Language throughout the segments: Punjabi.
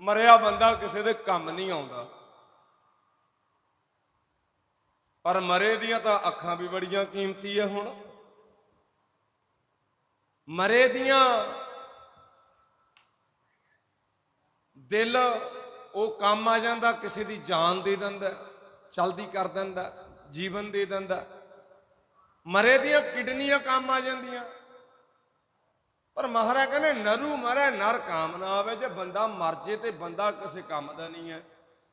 ਮਰਿਆ ਬੰਦਾ ਕਿਸੇ ਦੇ ਕੰਮ ਨਹੀਂ ਆਉਂਦਾ। ਪਰ ਮਰੇ ਦੀਆਂ ਤਾਂ ਅੱਖਾਂ ਵੀ ਬੜੀਆਂ ਕੀਮਤੀ ਆ ਹੁਣ। ਮਰੇ ਦੀਆਂ ਦਿਲ, ਉਹ ਕੰਮ ਆ ਜਾਂਦਾ, ਕਿਸੇ ਦੀ ਜਾਨ ਦੇ ਦਿੰਦਾ, ਚਲਦੀ ਕਰ ਦਿੰਦਾ, ਜੀਵਨ ਦੇ ਦਿੰਦਾ। ਮਰੇ ਦੀਆਂ ਕਿਡਨੀਆਂ ਕੰਮ ਆ ਜਾਂਦੀਆਂ। ਪਰ ਮਹਾਰਾਜ ਕਹਿੰਦੇ, ਨਰੂ ਮਰੇ ਨਰ ਕਾਮ ਨਾ ਆਵੇ, ਜੇ ਬੰਦਾ ਮਰ ਜੇ ਤੇ ਬੰਦਾ ਕਿਸੇ ਕੰਮ ਦਾ ਨਹੀਂ ਹੈ।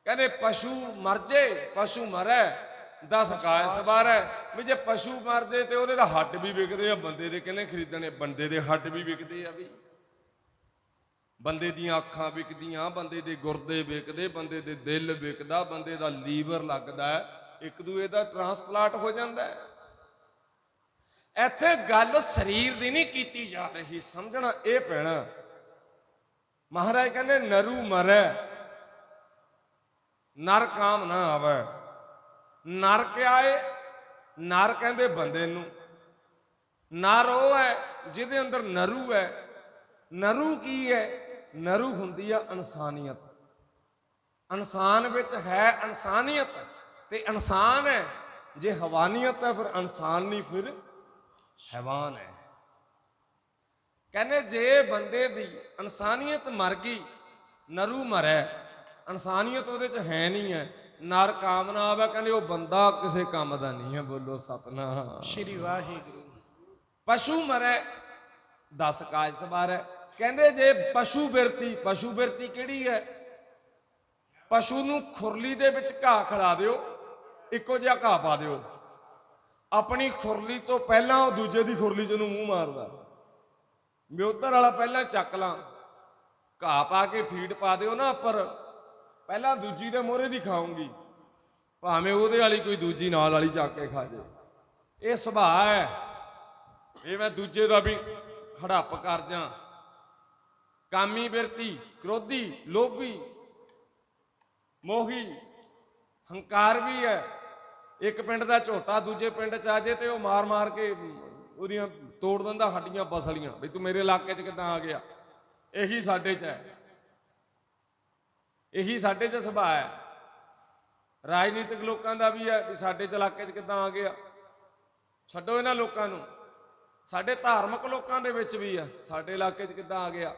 ਕਹਿੰਦੇ, ਪਸ਼ੂ ਮਰ ਜੇ, ਪਸ਼ੂ ਮਰੇ, ਦਸ ਕਾਇ ਸਵਾਰੈ ਵੀ ਜੇ ਪਸ਼ੂ ਮਰ ਤੇ ਉਹਦੇ ਦਾ ਹੱਡ ਵੀ ਵਿਕਦੇ ਆ, ਬੰਦੇ ਦੇ ਕਿਹਨੇ ਖਰੀਦਣੇ, ਬੰਦੇ ਦੇ ਹੱਡ ਵੀ ਵਿਕਦੇ ਆ ਵੀ। ਬੰਦੇ ਦੀਆਂ ਅੱਖਾਂ ਵਿਕਦੀਆਂ, ਬੰਦੇ ਦੇ ਗੁਰਦੇ ਵਿਕਦੇ, ਬੰਦੇ ਦੇ ਦਿਲ ਵਿਕਦਾ, ਬੰਦੇ ਦਾ ਲੀਵਰ ਲੱਗਦਾ, ਇੱਕ ਦੂਏ ਦਾ ਟਰਾਂਸਪਲਾਂਟ ਹੋ ਜਾਂਦਾ ਹੈ। ਇੱਥੇ ਗੱਲ ਸਰੀਰ ਦੀ ਨਹੀਂ ਕੀਤੀ ਜਾ ਰਹੀ, ਸਮਝਣਾ ਇਹ ਪੈਣਾ। ਮਹਾਰਾਜ ਕਹਿੰਦੇ, ਨਰੂ ਮਰੈ, ਨਰ ਕਾਮ ਨਾ ਆਵੇ। ਨਰ ਕਿਆ ਏ ਨਰ ਕਹਿੰਦੇ ਬੰਦੇ ਨੂੰ। ਨਰ ਉਹ ਹੈ ਜਿਹਦੇ ਅੰਦਰ ਨਰੂ ਹੈ। ਨਰੂ ਕੀ ਹੈ? ਨਰੂ ਹੁੰਦੀ ਆ ਇਨਸਾਨੀਅਤ। ਇਨਸਾਨ ਵਿੱਚ ਹੈ ਇਨਸਾਨੀਅਤ ਤੇ ਇਨਸਾਨ ਹੈ। ਜੇ ਹਵਾਨੀਅਤ ਹੈ, ਫਿਰ ਇਨਸਾਨ ਨਹੀਂ, ਫਿਰ ਹੈਵਾਨ ਹੈ। ਕਹਿੰਦੇ ਜੇ ਬੰਦੇ ਦੀ ਇਨਸਾਨੀਅਤ ਮਰ ਗਈ ਨਰੂ ਮਰੈ। ਇਨਸਾਨੀਅਤ ਉਹਦੇ ਚ ਹੈ ਨਹੀਂ ਹੈ। ਨਰ ਕਾਮਨਾ ਆਵੇ ਕਹਿੰਦੇ ਉਹ ਬੰਦਾ ਕਿਸੇ ਕੰਮ ਦਾ ਨਹੀਂ ਹੈ ਬੋਲੋ ਸਤਨਾਮ। ਸ਼੍ਰੀ ਵਾਹਿਗੁਰੂ। ਪਸ਼ੂ ਮਰੈ 10 ਕਾਜ ਸਵਾਰੈ। ਕਹਿੰਦੇ ਜੇ ਪਸ਼ੂ ਬਿਰਤੀ ਪਸ਼ੂ ਬਿਰਤੀ ਕਿਹੜੀ ਹੈ? ਪਸ਼ੂ ਨੂੰ ਖੁਰਲੀ ਦੇ ਵਿੱਚ ਘਾਹ ਖੜਾ ਦਿਓ ਇੱਕੋ ਜਿਹਾ ਘਾਹ ਪਾ ਦਿਓ। ਆਪਣੀ ਖੁਰਲੀ ਤੋਂ ਪਹਿਲਾਂ ਉਹ ਦੂਜੇ ਦੀ ਖੁਰਲੀ 'ਚ ਨੂੰ ਮੂੰਹ ਮਾਰਦਾ। ਵੀ ਵਾਲਾ ਪਹਿਲਾਂ ਚੱਕ ਲਾਂ। ਘਾਹ ਪਾ ਕੇ ਫੀਡ ਪਾ ਦਿਓ ਨਾ ਉੱਪਰ। ਪਹਿਲਾਂ ਦੂਜੀ ਦੇ ਮੋਹਰੇ ਦੀ ਖਾਉਂਗੀ ਭਾਵੇਂ ਉਹਦੇ ਵਾਲੀ ਕੋਈ ਦੂਜੀ ਨਾਲ ਵਾਲੀ ਚੱਕ ਕੇ ਖਾ ਜੇ। ਇਹ ਸੁਭਾਅ ਹੈ। ਇਹ ਮੈਂ ਦੂਜੇ ਦਾ ਵੀ ਹੜੱਪ ਕਰ ਜਾਂ। ਕਾਮੀ ਬਿਰਤੀ, ਕ੍ਰੋਧੀ, ਲੋਭੀ, ਮੋਹੀ, ਹੰਕਾਰ ਵੀ ਹੈ। ਇੱਕ ਪਿੰਡ ਦਾ ਝੋਟਾ, ਦੂਜੇ ਪਿੰਡ ਚ ਆ ਜੇ ਤੇ ਉਹ ਮਾਰ ਮਾਰ ਕੇ ਉਹਦੀਆਂ ਤੋੜ ਦਿੰਦਾ, ਹੱਡੀਆਂ ਬਸਲੀਆਂ ਵੀ ਤੂੰ ਮੇਰੇ ਇਲਾਕੇ ਚ ਕਿੱਦਾਂ ਆ ਗਿਆ? ਇਹੀ ਸਾਡੇ ਚ ਹੈ। ਇਹੀ ਸਾਡੇ ਚ ਸੁਭਾਅ ਹੈ। ਰਾਜਨੀਤਿਕ ਲੋਕਾਂ ਦਾ ਵੀ ਹੈ ਵੀ ਸਾਡੇ ਚ ਇਲਾਕੇ ਚ ਕਿੱਦਾਂ ਆ ਗਿਆ। ਛੱਡੋ ਇਹਨਾਂ ਲੋਕਾਂ ਨੂੰ। ਸਾਡੇ ਧਾਰਮਿਕ ਲੋਕਾਂ ਦੇ ਵਿੱਚ ਵੀ ਆ ਸਾਡੇ ਇਲਾਕੇ 'ਚ ਕਿੱਦਾਂ ਆ ਗਿਆ।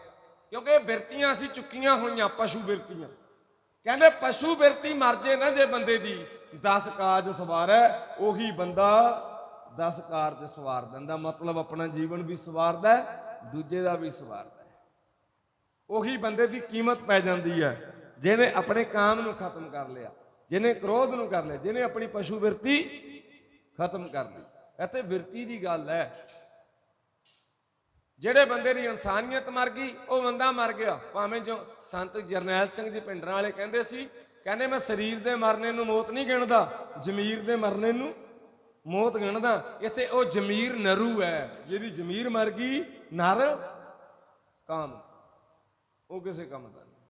ਕਿਉਂਕਿ ਇਹ ਬਿਰਤੀਆਂ ਅਸੀਂ ਚੁੱਕੀਆਂ ਹੋਈਆਂ, ਪਸ਼ੂ ਬਿਰਤੀਆਂ। ਕਹਿੰਦੇ ਪਸ਼ੂ ਬਿਰਤੀ ਮਰ ਜੇ ਨਾ ਜੇ ਬੰਦੇ ਦੀ। 10 ਕਾਜ ਸਵਾਰੈ, ਉਹੀ ਬੰਦਾ 10 ਕਾਰਜ ਸਵਾਰ ਦਿੰਦਾ। ਮਤਲਬ ਆਪਣਾ ਜੀਵਨ ਵੀ ਸਵਾਰਦਾ ਦੂਜੇ ਦਾ ਵੀ ਸਵਾਰਦਾ ਉਹੀ ਬੰਦੇ ਦੀ ਕੀਮਤ ਪੈ ਜਾਂਦੀ ਹੈ, ਜਿਹਨੇ ਆਪਣੇ ਕਾਮ ਨੂੰ ਖਤਮ ਕਰ ਲਿਆ, ਜਿਹਨੇ ਕ੍ਰੋਧ ਨੂੰ ਕਰ ਲਿਆ, ਜਿਹਨੇ ਆਪਣੀ ਪਸ਼ੂ ਬਿਰਤੀ ਖਤਮ ਕਰ ਲਈ। ਇੱਥੇ ਬਿਰਤੀ ਦੀ ਗੱਲ ਹੈ। ਜਿਹੜੇ ਬੰਦੇ ਦੀ ਇਨਸਾਨੀਅਤ ਮਰ ਗਈ, ਉਹ ਬੰਦਾ ਮਰ ਗਿਆ। ਭਾਵੇਂ ਜੋ ਸੰਤ ਜਰਨੈਲ ਸਿੰਘ ਜੀ ਪਿੰਡਰਾਂ ਵਾਲੇ ਕਹਿੰਦੇ ਸੀ ਕਹਿੰਦੇ ਮੈਂ ਸਰੀਰ ਦੇ ਮਰਨੇ ਨੂੰ ਮੌਤ ਨਹੀਂ ਗਿਣਦਾ, ਜ਼ਮੀਰ ਦੇ ਮਰਨੇ ਨੂੰ ਮੌਤ ਗਿਣਦਾ। ਇੱਥੇ ਉਹ ਜ਼ਮੀਰ ਨਰੂ ਹੈ, ਜਿਹਦੀ ਜ਼ਮੀਰ ਮਰ ਗਈ, ਨਰ ਕਾਮ। ਉਹ ਕਿਸੇ ਕੰਮ ਦਾ ਨਹੀਂ।